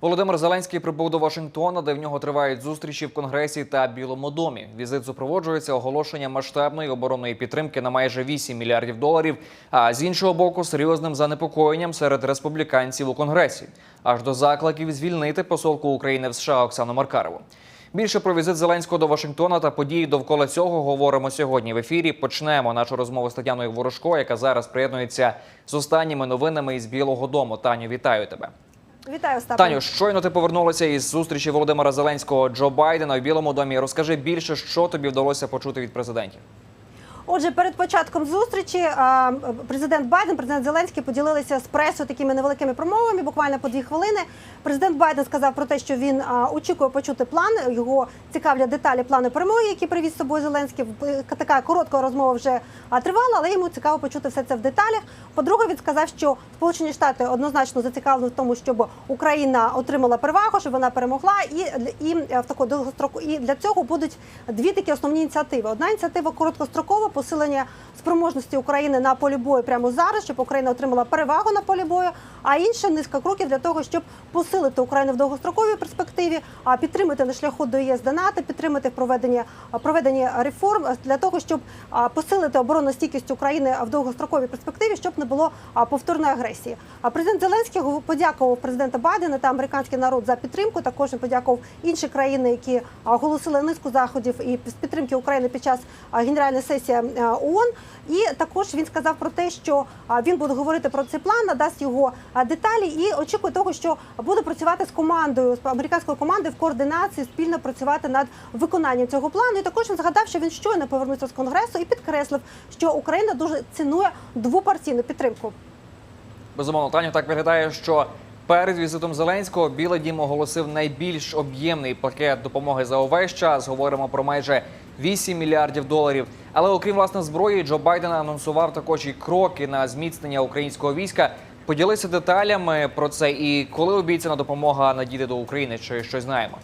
Володимир Зеленський прибув до Вашингтона, де в нього тривають зустрічі в Конгресі та Білому домі. Візит супроводжується оголошенням масштабної оборонної підтримки на майже 8 мільярдів доларів. А з іншого боку, серйозним занепокоєнням серед республіканців у Конгресі, аж до закликів звільнити посолку України в США Оксану Маркарову. Більше про візит Зеленського до Вашингтона та події довкола цього говоримо сьогодні в ефірі. Почнемо нашу розмову з Тетяною Ворожко, яка зараз приєднується з останніми новинами із Білого Дому. Таню, вітаю тебе. Вітаю, Остапе. Таню, щойно ти повернулася із зустрічі Володимира Зеленського Джо Байдена в Білому домі. Розкажи більше, що тобі вдалося почути від президентів. Отже, перед початком зустрічі президент Байден, президент Зеленський поділилися з пресою такими невеликими промовами, буквально по дві хвилини. Президент Байден сказав про те, що він очікує почути план. Його цікавлять деталі плану перемоги, які привіз з собою Зеленський. Е, Така коротка розмова вже тривала, але йому цікаво почути все це в деталях. По-друге, він сказав, що Сполучені Штати однозначно зацікавлені в тому, щоб Україна отримала перевагу, щоб вона перемогла, і, і в таку довгостроку. І для цього будуть дві такі основні ініціативи. Одна ініціатива короткострокова посилення спроможності України на полі бою прямо зараз, щоб Україна отримала перевагу на полі бою. А інша низка кроків для того, щоб посилити Україну в довгостроковій перспективі, а підтримати на шляху до ЄС до НАТО, підтримати в проведенні проведення реформ для того, щоб посилити оборонну стійкість України в довгостроковій перспективі, щоб не було повторної агресії. А президент Зеленський подякував президента Байдена та американський народ за підтримку. Також подякував інші країни, які оголосили низку заходів і з підтримки України під час генеральної сесії ООН. І також він сказав про те, що він буде говорити про цей план, надасть його деталі і очікує того, що буде працювати з командою з американською командою в координації, спільно працювати над виконанням цього плану. І також він згадав, що він щойно повернувся з конгресу і підкреслив, що Україна дуже цінує двопартійну підтримку. Безумовно, Таню так виглядає, що перед візитом Зеленського Білий Дім оголосив найбільш об'ємний пакет допомоги за увесь час. Говоримо про майже 8 мільярдів доларів. Але окрім власне зброї, Джо Байден анонсував також і кроки на зміцнення українського війська. Поділися деталями про це і коли обіцяна допомога надійде до України, чи щось знаємо.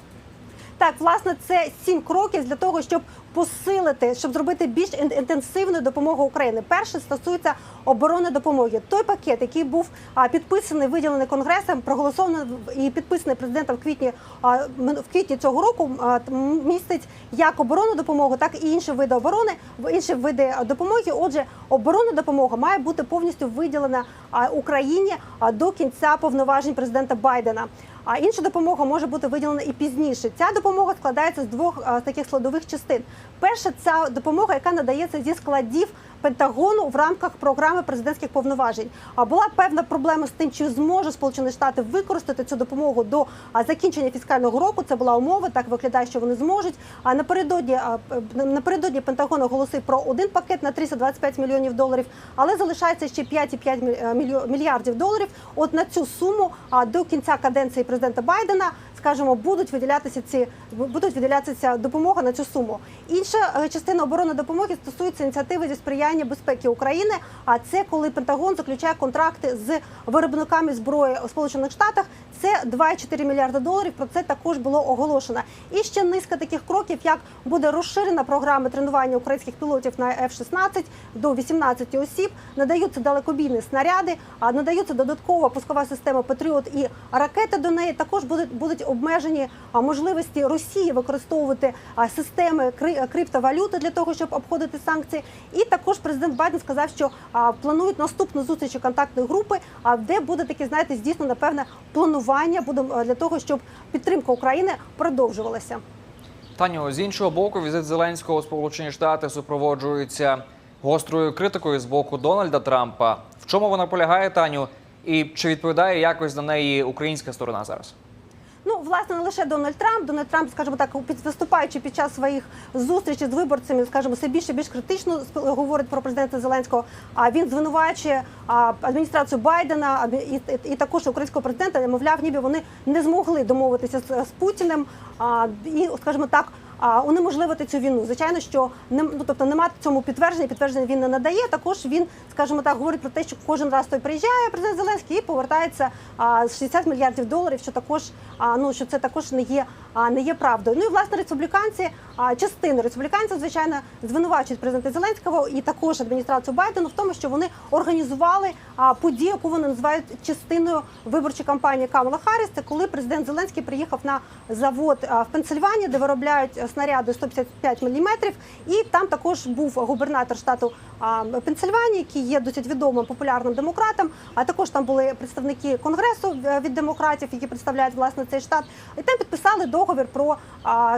Так, власне, це сім кроків для того, щоб посилити, щоб зробити більш інтенсивну допомогу Україні. Перше стосується оборони допомоги. Той пакет, який був підписаний, виділений конгресом, проголосований і підписаний президентом в квітні в квітні цього року, містить як оборонну допомогу, так і інші види оборони, інші види допомоги. Отже, оборонна допомога має бути повністю виділена Україні до кінця повноважень президента Байдена. А інша допомога може бути виділена і пізніше. Ця допомога складається з двох а, таких складових частин. Перша це допомога, яка надається зі складів Пентагону в рамках програми президентських повноважень. А була певна проблема з тим, чи зможе Сполучені Штати використати цю допомогу до закінчення фіскального року. Це була умова. Так виглядає, що вони зможуть. А напередодні напередодні Пентагон оголосив про один пакет на 325 мільйонів доларів, але залишається ще 5,5 міль- е, мільярдів доларів. От на цю суму а, до кінця каденції президента Байдена. Скажімо, будуть виділятися ці будуть виділятися допомога на цю суму. Інша е, частина оборонної допомоги стосується ініціативи зі сприяння безпеки України. А це коли Пентагон заключає контракти з виробниками зброї у Сполучених Штатах. Це 2,4 мільярди доларів. Про це також було оголошено. І ще низка таких кроків, як буде розширена програма тренування українських пілотів на F-16 до 18 осіб. Надаються далекобійні снаряди, а надаються додаткова пускова система Патріот і ракети до неї. Також будуть будуть обмежені можливості Росії використовувати системи кри- криптовалюти для того, щоб обходити санкції. І також президент Байден сказав, що планують наступну зустріч контактної групи, де буде таке, знаєте, здійснено певне планування буде для того, щоб підтримка України продовжувалася. Таню, з іншого боку, візит Зеленського у Сполучені Штати супроводжується гострою критикою з боку Дональда Трампа. В чому вона полягає, Таню? І чи відповідає якось на неї українська сторона зараз? Ну, власне, не лише Дональд Трамп. Дональд Трамп, скажімо так, виступаючи під час своїх зустрічей з виборцями, скажімо, все більше більш критично говорить про президента Зеленського. А він звинувачує адміністрацію Байдена і, також українського президента. Мовляв, ніби вони не змогли домовитися з, Путіним. І, скажімо так, а, унеможливити цю війну. Звичайно, що не ну, тобто немає цьому підтвердження. Підтвердження він не надає. Також він, скажімо так, говорить про те, що кожен раз той приїжджає президент Зеленський і повертається а, 60 мільярдів доларів. Що також ну що це також не є не є правдою. Ну і власне республіканці, частину республіканців, звичайно, звинувачують президента Зеленського і також адміністрацію Байдену в тому, що вони організували подію, яку вони називають частиною виборчої кампанії Камала Харріс. Це коли президент Зеленський приїхав на завод в Пенсильванії, де виробляють а, снаряди 155 мм, і там також був губернатор штату Пенсильванії, який є досить відомим популярним демократом. А також там були представники конгресу е, від демократів, які представляють власне цей штат. І там підписали договір про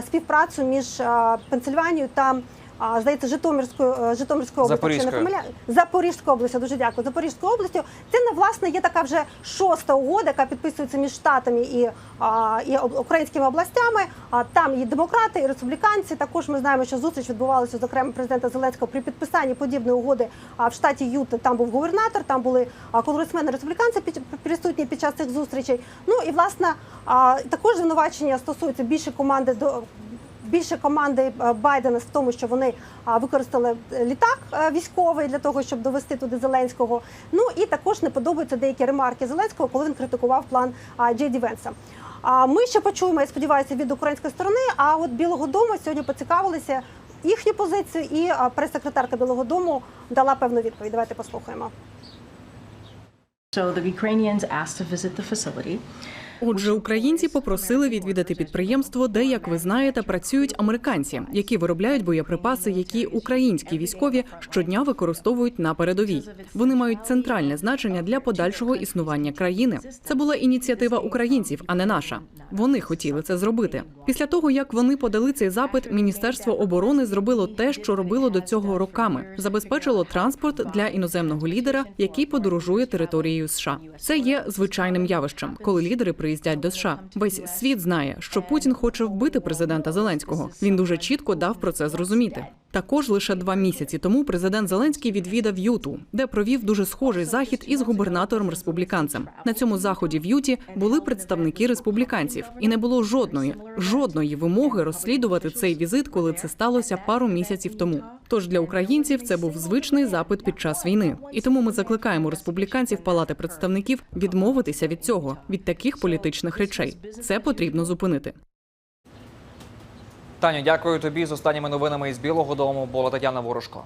співпрацю між Пенсильванією та. А, здається, Житомирською е, Житомирською областю, якщо не помиляю. Запорізькою областю, дуже дякую. Запорізькою областю. Це не власне є така вже шоста угода, яка підписується між штатами і, а, і українськими областями. А там і демократи, і республіканці. Також ми знаємо, що зустріч відбувалася зокрема президента Зеленського при підписанні подібної угоди. А в штаті Юта там був губернатор, там були конгресмени республіканці присутні під час цих зустрічей. Ну і власне а, також звинувачення стосуються більше команди до більше команди е, Байдена в тому, що вони використали е, літак е, військовий для того, щоб довести туди Зеленського. Ну і також не подобаються деякі ремарки Зеленського, коли він критикував план Джей Венса. А ми ще почуємо, я сподіваюся, від української сторони. А от Білого Дому сьогодні поцікавилися їхню позицію, і прес-секретарка Білого Дому дала певну відповідь. Давайте послухаємо. So the Ukrainians asked to visit the facility. Отже, українці попросили відвідати підприємство, де, як ви знаєте, працюють американці, які виробляють боєприпаси, які українські військові щодня використовують на передовій. Вони мають центральне значення для подальшого існування країни. Це була ініціатива українців, а не наша. Вони хотіли це зробити. Після того як вони подали цей запит, міністерство оборони зробило те, що робило до цього роками: забезпечило транспорт для іноземного лідера, який подорожує територією США. Це є звичайним явищем, коли лідери приїздять до США. Весь світ знає, що Путін хоче вбити президента Зеленського. Він дуже чітко дав про це зрозуміти. Також лише два місяці тому президент Зеленський відвідав Юту, де провів дуже схожий захід із губернатором республіканцем. На цьому заході в Юті були представники республіканців, і не було жодної жодної вимоги розслідувати цей візит, коли це сталося пару місяців тому. Тож для українців це був звичний запит під час війни, і тому ми закликаємо республіканців Палати представників відмовитися від цього, від таких політичних речей. Це потрібно зупинити. Таню, дякую тобі з останніми новинами із Білого Дому. Була Тетяна Ворожко.